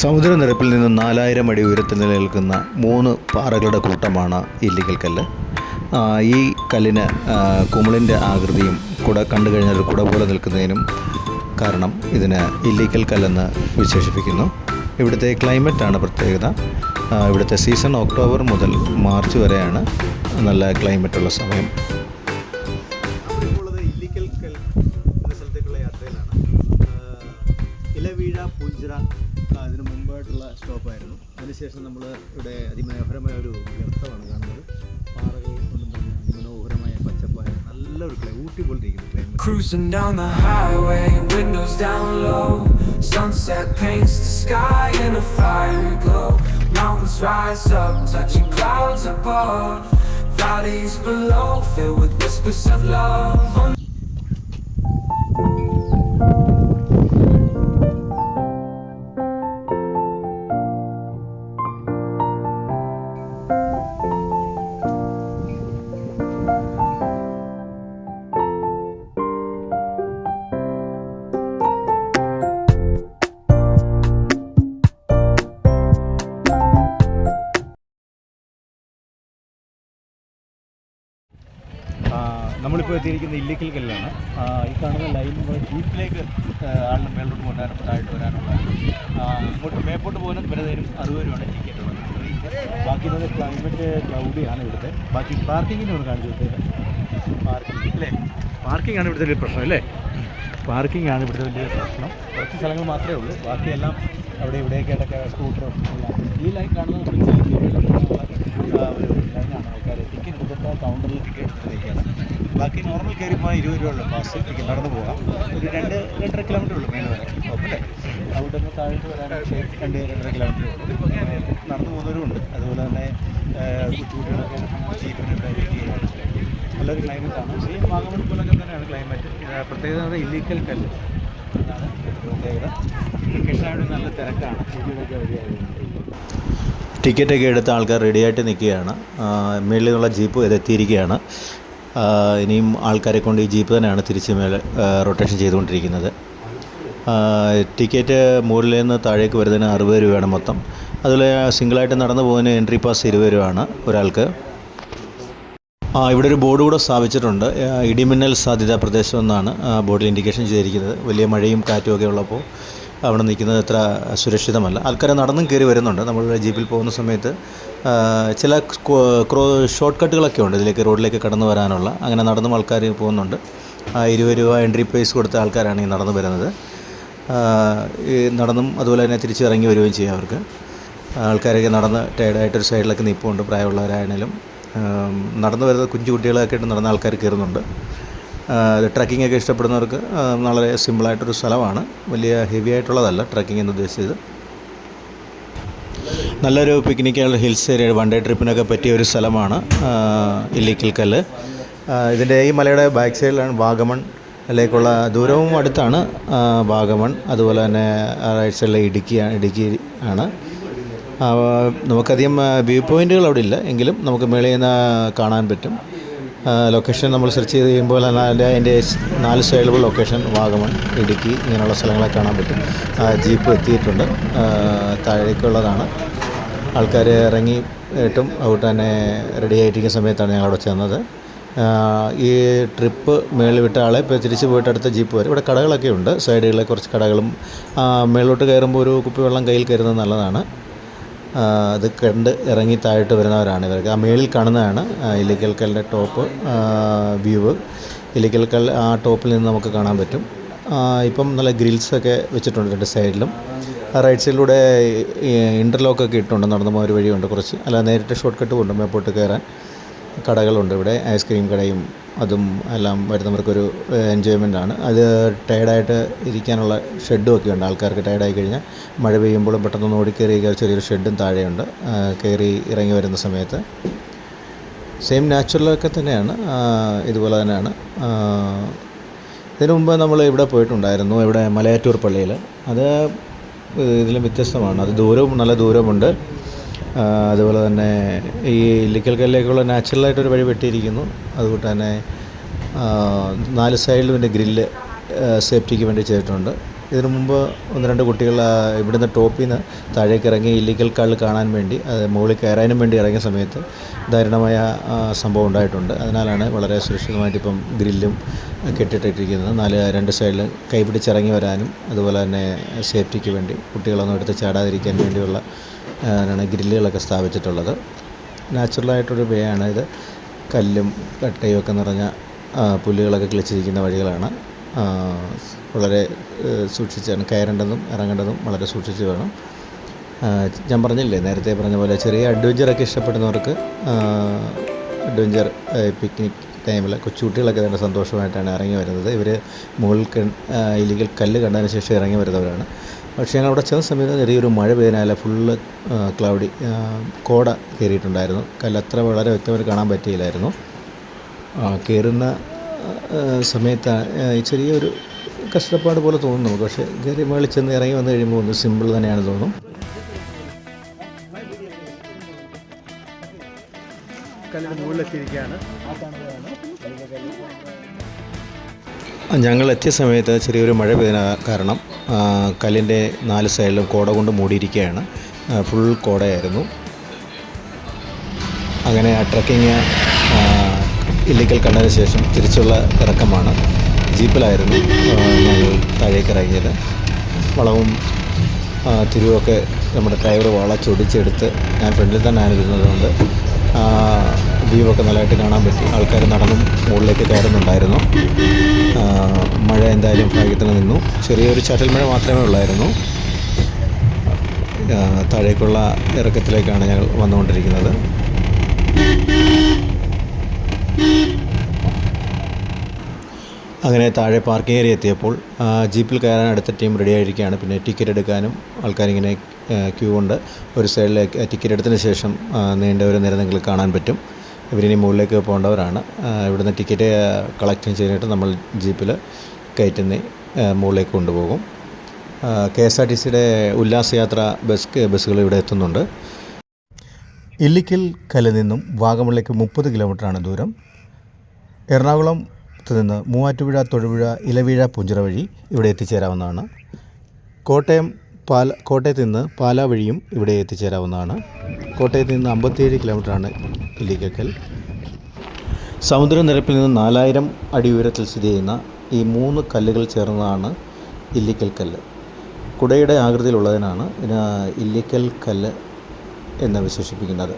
സമുദ്രനിരപ്പിൽ നിന്ന് നാലായിരം അടി ഉയരത്തിൽ നിലനിൽക്കുന്ന മൂന്ന് പാറകളുടെ കൂട്ടമാണ് ഇല്ലിക്കൽ കല്ല്. ഈ കല്ലിന് കുമിളിന്റെ ആകൃതിയും കുട കണ്ടു കഴിഞ്ഞാൽ ഒരു കുട പോലെ നിൽക്കുന്നതിനും കാരണം ഇതിന് ഇല്ലിക്കൽ കല്ലെന്ന് വിശേഷിപ്പിക്കുന്നു. ഇവിടുത്തെ ക്ലൈമറ്റാണ് പ്രത്യേകത. ഇവിടുത്തെ സീസൺ ഒക്ടോബർ മുതൽ മാർച്ച് വരെയാണ് നല്ല ക്ലൈമറ്റുള്ള സമയം. ഇലവീഴ പൂഞ്ചിറ ആ, ഇതിന് മുമ്പായിട്ടുള്ള സ്റ്റോപ്പായിരുന്നു അതിനുശേഷം നമ്മൾ ഇവിടെ അതിമനോഹരമായ ഒരു ഗർത്തമാണ് കാണുന്നത് പാറകൾ കൊണ്ടും തന്നെ അതിമനോഹരമായ പച്ചപ്പായ നല്ലൊരു ക്ലൈ ഊട്ടി പോലെ ഇരിക്കുന്ന climate. Mountains rise up, touching clouds above. Valleys below, filled with whispers of love. നമ്മളിപ്പോൾ എത്തിയിരിക്കുന്ന ഇല്ലിക്കൽ കല്ലാണ്. ഈ കാണുന്ന ലൈൻ ജീപ്പിലേക്ക് ആളിന് മേലോട്ട് കൊണ്ടുവരാൻ താഴോട്ട് വരാനുള്ള അങ്ങോട്ട് മേപ്പോട്ട് പോകുന്ന പലതരം അറുപത് രൂപയാണ് ടിക്കറ്റ് ബാക്കി നമ്മുടെ ക്ലൈമറ്റ് ക്ലൗഡിയാണ് ഇവിടുത്തെ. ബാക്കി പാർക്കിങ്ങിന് ഒന്ന് കാണിച്ചു കൊടുത്തത് പാർക്കിംഗ് അല്ലേ പാർക്കിംഗ് ആണ് ഇവിടുത്തെ ഒരു പ്രശ്നം അല്ലേ? പാർക്കിംഗ് ആണ് ഇവിടുത്തെ വലിയ പ്രശ്നം. കുറച്ച് സ്ഥലങ്ങൾ മാത്രമേ ഉള്ളൂ. ബാക്കിയെല്ലാം അവിടെ ഇവിടെയൊക്കെയായിട്ടൊക്കെ സ്കൂട്ടറും ഈ ലൈൻ കാണുന്ന ഒരു ലൈനാണ് ആൾക്കാർ ടിക്കറ്റ് എടുത്തിട്ട് കൗണ്ടറിൽ ടിക്കറ്റ് എടുത്തിരിക്കുകയാണ്. ബാക്കി നോർമൽ കയറി പോകാൻ ഇരുപത് രൂപ ഉള്ളൂ. പാസ് ടിക്കറ്റ് നടന്നു പോകാം. ഒരു രണ്ട് രണ്ടര കിലോമീറ്റർ ഉള്ളൂ മേലെ വരെ. അല്ലേ അവിടെ നിന്ന് താഴോട്ട് വരാൻ രണ്ട് രണ്ടര കിലോമീറ്റർ ഉള്ളൂ. നടന്നു പോകുന്നവരുമുണ്ട് അതുപോലെ തന്നെ കുട്ടികളൊക്കെ ജീപ്പിന് ഇവിടെ വെയിറ്റ് ചെയ്യുകയാണ് നല്ലൊരു ക്ലൈമറ്റാണ് ഈ വാഗമൺ പോലൊക്കെ തന്നെയാണ് ക്ലൈമറ്റ് പ്രത്യേകത ഇല്ലീക്കൽ കല്ല്. അതാണ് പ്രത്യേകത. നല്ല തിരക്കാണ്. ടിക്കറ്റൊക്കെ എടുത്ത ആൾക്കാർ റെഡിയായിട്ട് നിൽക്കുകയാണ്. മേളിൽ നിന്നുള്ള ജീപ്പ് ഇതെത്തിയിരിക്കുകയാണ്. ഇനിയും ആൾക്കാരെ കൊണ്ട് ഈ ജീപ്പ് തന്നെയാണ് തിരിച്ച് മേലെ റൊട്ടേഷൻ ചെയ്തുകൊണ്ടിരിക്കുന്നത്. ടിക്കറ്റ് മുകളിൽ നിന്ന് താഴേക്ക് വരുന്നതിന് അറുപത് രൂപയാണ് മൊത്തം. അതിൽ സിംഗിളായിട്ട് നടന്നു പോകുന്നതിന് എൻട്രി പാസ് ഇരുപത് രൂപയാണ് ഒരാൾക്ക്. ആ ഇവിടെ ഒരു ബോർഡ് കൂടെ സ്ഥാപിച്ചിട്ടുണ്ട്. ഇടിമിന്നൽ സാധ്യതാ പ്രദേശം എന്നാണ് ബോർഡിൽ ഇൻഡിക്കേഷൻ ചെയ്തിരിക്കുന്നത്. വലിയ മഴയും കാറ്റും ഒക്കെ ഉള്ളപ്പോൾ. അവിടെ നിൽക്കുന്നത് അത്ര സുരക്ഷിതമല്ല. ആൾക്കാർ നടന്നും കയറി വരുന്നുണ്ട്. നമ്മൾ ജീപ്പിൽ പോകുന്ന സമയത്ത് ചില ക്രോ ഷോർട്ട് കട്ടുകളൊക്കെ ഉണ്ട്. ഇതിലേക്ക് റോഡിലേക്ക് കടന്നു വരാനുള്ള. അങ്ങനെ നടന്നും ആൾക്കാർ പോകുന്നുണ്ട്. ആ, ഇരുപത് രൂപ എൻട്രി പ്രൈസ് കൊടുത്ത ആൾക്കാരാണ് ഈ നടന്നു വരുന്നത്. ഈ നടന്നും അതുപോലെ തന്നെ തിരിച്ചിറങ്ങി വരികയും ചെയ്യും അവർക്ക്. ആൾക്കാരൊക്കെ നടന്ന് ടയർഡായിട്ടൊരു സൈഡിലൊക്കെ നിൽപ്പുണ്ട് പ്രായമുള്ളവരായാലും നടന്നു വരുന്ന കുഞ്ഞു കുട്ടികളൊക്കെ ആയിട്ട് നടന്ന ആൾക്കാർ കയറുന്നുണ്ട്. ട്രക്കിംഗ് ഒക്കെ ഇഷ്ടപ്പെടുന്നവർക്ക് വളരെ സിമ്പിളായിട്ടൊരു സ്ഥലമാണ്. വലിയ ഹെവി ആയിട്ടുള്ളതല്ല ട്രക്കിംഗ് എന്ന് ഉദ്ദേശിച്ചത്. നല്ലൊരു പിക്നിക്കുകൾ ഹിൽസ് ഏരിയ വൺ ഡേ ട്രിപ്പിനൊക്കെ പറ്റിയ ഒരു സ്ഥലമാണ് ഇല്ലിക്കൽ കല്ല്. ഇതിന്റെ ഈ മലയുടെ ബാക്ക് സൈഡിലാണ് വാഗമൺ. ലേക്കുള്ള ദൂരവും അടുത്താണ് വാഗമൺ. അതുപോലെ തന്നെ റൈറ്റ് സൈഡിലെ ഇടുക്കി ഇടുക്കി ആണ്. നമുക്കധികം വ്യൂ പോയിന്റുകൾ അവിടെ ഇല്ല. എങ്കിലും നമുക്ക് മേളിൽ നിന്ന് കാണാൻ പറ്റും. ലൊക്കേഷൻ നമ്മൾ സെർച്ച് ചെയ്ത് കഴിയുമ്പോൾ അതിന്റെ അതിന്റെ നാല് സൈഡിലുള്ള ലൊക്കേഷൻ വാഗമൺ ഇടുക്കി ഇങ്ങനെയുള്ള സ്ഥലങ്ങളെ കാണാൻ പറ്റും. ജീപ്പ് എത്തിയിട്ടുണ്ട്. താഴേക്കുള്ളതാണ്. ആൾക്കാർ ഇറങ്ങി ഇട്ടും ഔട്ട് തന്നെ റെഡി ആയിട്ടിരിക്കുന്ന സമയത്താണ് ഞങ്ങൾ അവിടെ ചെന്നത്. ഈ ട്രിപ്പ് മേളിൽ വിട്ട ആളെ ഇപ്പോൾ തിരിച്ച് പോയിട്ട് അടുത്ത ജീപ്പ് വരും. ഇവിടെ കടകളൊക്കെ ഉണ്ട്. സൈഡുകളിലെ കുറച്ച് കടകളും മേളിലോട്ട് കയറുമ്പോൾ ഒരു കുപ്പി വെള്ളം കയ്യിൽ കയറുന്നത് നല്ലതാണ്. അത് കണ്ട് ഇറങ്ങി താഴോട്ട് വരുന്നവരാണ് ഇവർക്ക് ആ മേളിൽ കാണുന്നതാണ് ആ, ഇല്ലിക്കൽ കല്ലിന്റെ ടോപ്പ് വ്യൂവ് ഇല്ലിക്കൽ കല്ല് ആ ടോപ്പിൽ നിന്ന് നമുക്ക് കാണാൻ പറ്റും. ഇപ്പം നല്ല ഗ്രിൽസൊക്കെ വെച്ചിട്ടുണ്ട് രണ്ട് സൈഡിലും. റൈറ്റ് സൈഡിലൂടെ ഇന്റർലോക്കൊക്കെ ഇട്ടുണ്ട്. നടന്നു പോകുന്ന ഒരു വഴിയുണ്ട് കുറച്ച്. അല്ല നേരിട്ട് ഷോർട്ട് കട്ട് കൊണ്ട് മേപ്പോട്ട് കയറാൻ. കടകളുണ്ട്. ഇവിടെ ഐസ്ക്രീം കടയും അതും എല്ലാം വരുന്നവർക്കൊരു എൻജോയ്മെന്റ് ആണ്. അത് ടയർഡായിട്ട് ഇരിക്കാനുള്ള ഷെഡും ഒക്കെ ഉണ്ട് ആൾക്കാർക്ക് ടയർഡായി കഴിഞ്ഞാൽ മഴ പെയ്യുമ്പോഴും പെട്ടെന്ന് ഓടിക്കയറി ചെറിയൊരു ഷെഡും താഴെയുണ്ട്. കയറി ഇറങ്ങി വരുന്ന സമയത്ത്. സെയിം നാച്ചുറലൊക്കെ തന്നെയാണ്. ഇതുപോലെ തന്നെയാണ്. ഇതിനു മുമ്പ് നമ്മൾ ഇവിടെ പോയിട്ടുണ്ടായിരുന്നു. ഇവിടെ മലയാറ്റൂർ പള്ളിയിൽ. അത് ഇതിലും വ്യത്യസ്തമാണ്. അത് ദൂരവും നല്ല ദൂരമുണ്ട് അതുപോലെ തന്നെ ഈ ഇല്ലിക്കൽ കല്ലിലേക്കുള്ള നാച്ചുറലായിട്ടൊരു വഴി വെട്ടിയിരിക്കുന്നു. അതുകൊണ്ട് തന്നെ നാല് സൈഡിലും ഇതിന്റെ ഗ്രില്ല് സേഫ്റ്റിക്ക് വേണ്ടി ചെയ്തിട്ടുണ്ട്. ഇതിനു മുമ്പ് ഒന്ന് രണ്ട് കുട്ടികൾ ഇവിടുന്ന് ടോപ്പിൽ നിന്ന് താഴേക്ക് ഇറങ്ങി ഇല്ലീഗൽ കള്ള് കാണാൻ വേണ്ടി അത് മുകളിൽ കയറാനും വേണ്ടി ഇറങ്ങിയ സമയത്ത് ദാരുണമായ സംഭവം ഉണ്ടായിട്ടുണ്ട്. അതിനാലാണ് വളരെ സുരക്ഷിതമായിട്ട് ഇപ്പം ഗ്രില്ലും കെട്ടിട്ടിട്ടിരിക്കുന്നത് നാല് രണ്ട് സൈഡിൽ കൈപിടിച്ചിറങ്ങി വരാനും അതുപോലെ തന്നെ സേഫ്റ്റിക്ക് വേണ്ടി കുട്ടികളൊന്നും എടുത്ത് ചാടാതിരിക്കാൻ വേണ്ടിയുള്ള ആണ് ഗ്രില്ലുകളൊക്കെ സ്ഥാപിച്ചിട്ടുള്ളത്. നാച്ചുറലായിട്ടൊരു വേ ആണ് ഇത്. കല്ലും കട്ടയും ഒക്കെ നിറഞ്ഞ പുല്ലുകളൊക്കെ കിളിച്ചിരിക്കുന്ന വഴികളാണ്. വളരെ സൂക്ഷിച്ചാണ് കയറേണ്ടതും ഇറങ്ങേണ്ടതും വളരെ സൂക്ഷിച്ച് വേണം. ഞാൻ പറഞ്ഞില്ലേ നേരത്തെ പറഞ്ഞ പോലെ ചെറിയ അഡ്വഞ്ചറൊക്കെ ഇഷ്ടപ്പെടുന്നവർക്ക് അഡ്വഞ്ചർ പിക്നിക് ടൈമിൽ കൊച്ചുകുട്ടികളൊക്കെ തന്നെ സന്തോഷമായിട്ടാണ് ഇറങ്ങി വരുന്നത്. ഇവർ മുകളിൽ ഇല്ലെങ്കിൽ കല്ല് കണ്ടതിന് ശേഷം ഇറങ്ങി വരുന്നവരാണ്. പക്ഷേ ഞങ്ങൾ അവിടെ ചെന്ന സമയത്ത് ചെറിയൊരു മഴ പെയ്തതിനാൽ ഫുള്ള് ക്ലൗഡി കോട കയറിയിട്ടുണ്ടായിരുന്നു. കല്ല് അത്ര വളരെ വ്യക്തമായിട്ട് കാണാൻ പറ്റിയില്ലായിരുന്നു. ആ, കയറുന്ന ആ, സമയത്ത് ചെറിയൊരു കഷ്ടപ്പാട് പോലെ തോന്നുന്നു. നമുക്ക് പക്ഷേ കയറി മുകളിൽ ചെന്ന് ഇറങ്ങി വന്നു കഴിയുമ്പോൾ ഒന്ന് സിമ്പിൾ തന്നെയാണ് തോന്നും. മുകളിലെത്തിയിരിക്കുകയാണ്. ഞങ്ങൾ എത്തിയ സമയത്ത് ചെറിയൊരു മഴ പെയ്ത കാരണം കല്ലിന്റെ നാല് സൈഡിലും കോട കൊണ്ട് മൂടിയിരിക്കുകയാണ്. ഫുൾ കോടയായിരുന്നു. അങ്ങനെ ആ ട്രക്കിങ് ഇല്ലിക്കൽ കണ്ടതിന് ശേഷം തിരിച്ചുള്ള ഇറക്കമാണ്. ജീപ്പിലായിരുന്നു ഞങ്ങൾ താഴേക്ക് ഇറങ്ങിയത്. വളവും തിരുവൊക്കെ നമ്മുടെ ഡ്രൈവർ വള ചൊടിച്ചെടുത്ത് ഞാൻ ഫ്രണ്ടിൽ തന്നെയാണ് ഇരുന്നതുകൊണ്ട് വ്യൂ ഒക്കെ നല്ലതായിട്ട് കാണാൻ പറ്റി. ആൾക്കാർ നടന്നും മുകളിലേക്ക് കയറുന്നുണ്ടായിരുന്നു. മഴ എന്തായാലും ഭാഗ്യത്തിന് നിന്നു. ചെറിയൊരു ചാറ്റൽ മഴ മാത്രമേ ഉള്ളായിരുന്നു. താഴേക്കുള്ള ഇറക്കത്തിലേക്കാണ് ഞങ്ങൾ വന്നുകൊണ്ടിരിക്കുന്നത്. അങ്ങനെ താഴെ പാർക്കിംഗ് ഏരിയ എത്തിയപ്പോൾ ജീപ്പിൽ കയറാൻ അടുത്ത ടീം റെഡി ആയിരിക്കുകയാണ്. പിന്നെ ടിക്കറ്റ് എടുക്കാനും ആൾക്കാരിങ്ങനെ ക്യൂ കൊണ്ട് ഒരു സൈഡിലേക്ക് ടിക്കറ്റ് എടുത്തതിന് ശേഷം നീണ്ട ഒരു നിര നിങ്ങൾക്ക് കാണാൻ പറ്റും. ഇവരിനി മുകളിലേക്ക് പോകേണ്ടവരാണ്. ഇവിടുന്ന് ടിക്കറ്റ് കളക്ട് ചെയ്തിട്ട് നമ്മൾ ജീപ്പിൽ കയറ്റുന്ന മുകളിലേക്ക് കൊണ്ടുപോകും. കെ എസ് ആർ ടി സിയുടെ ഉല്ലാസയാത്ര ബസ് ബസ്സുകൾ ഇവിടെ എത്തുന്നുണ്ട്. ഇല്ലിക്കൽ കല്ലിൽ നിന്നും വാഗമണിലേക്ക് മുപ്പത് കിലോമീറ്ററാണ് ദൂരം. എറണാകുളത്ത് നിന്ന് മൂവാറ്റുപുഴ തൊടുപുഴ ഇലവീഴ പുഞ്ചിറ വഴി ഇവിടെ എത്തിച്ചേരാവുന്നതാണ്. കോട്ടയം പാല കോട്ടയത്ത് നിന്ന് പാലാ വഴിയും ഇവിടെ എത്തിച്ചേരാവുന്നതാണ്. കോട്ടയത്ത് നിന്ന് അമ്പത്തിയേഴ് കിലോമീറ്ററാണ് ഇല്ലിക്കൽ സമുദ്രനിരപ്പിൽ നിന്ന് നാലായിരം അടി ഉയരത്തിൽ സ്ഥിതി ചെയ്യുന്ന ഈ മൂന്ന് കല്ലുകൾ ചേർന്നതാണ് ഇല്ലിക്കൽ കല്ല്. കുടയുടെ ആകൃതിയിലുള്ളതിനാണ് ഇല്ലിക്കൽ കല്ല് എന്ന് വിശേഷിപ്പിക്കുന്നത്.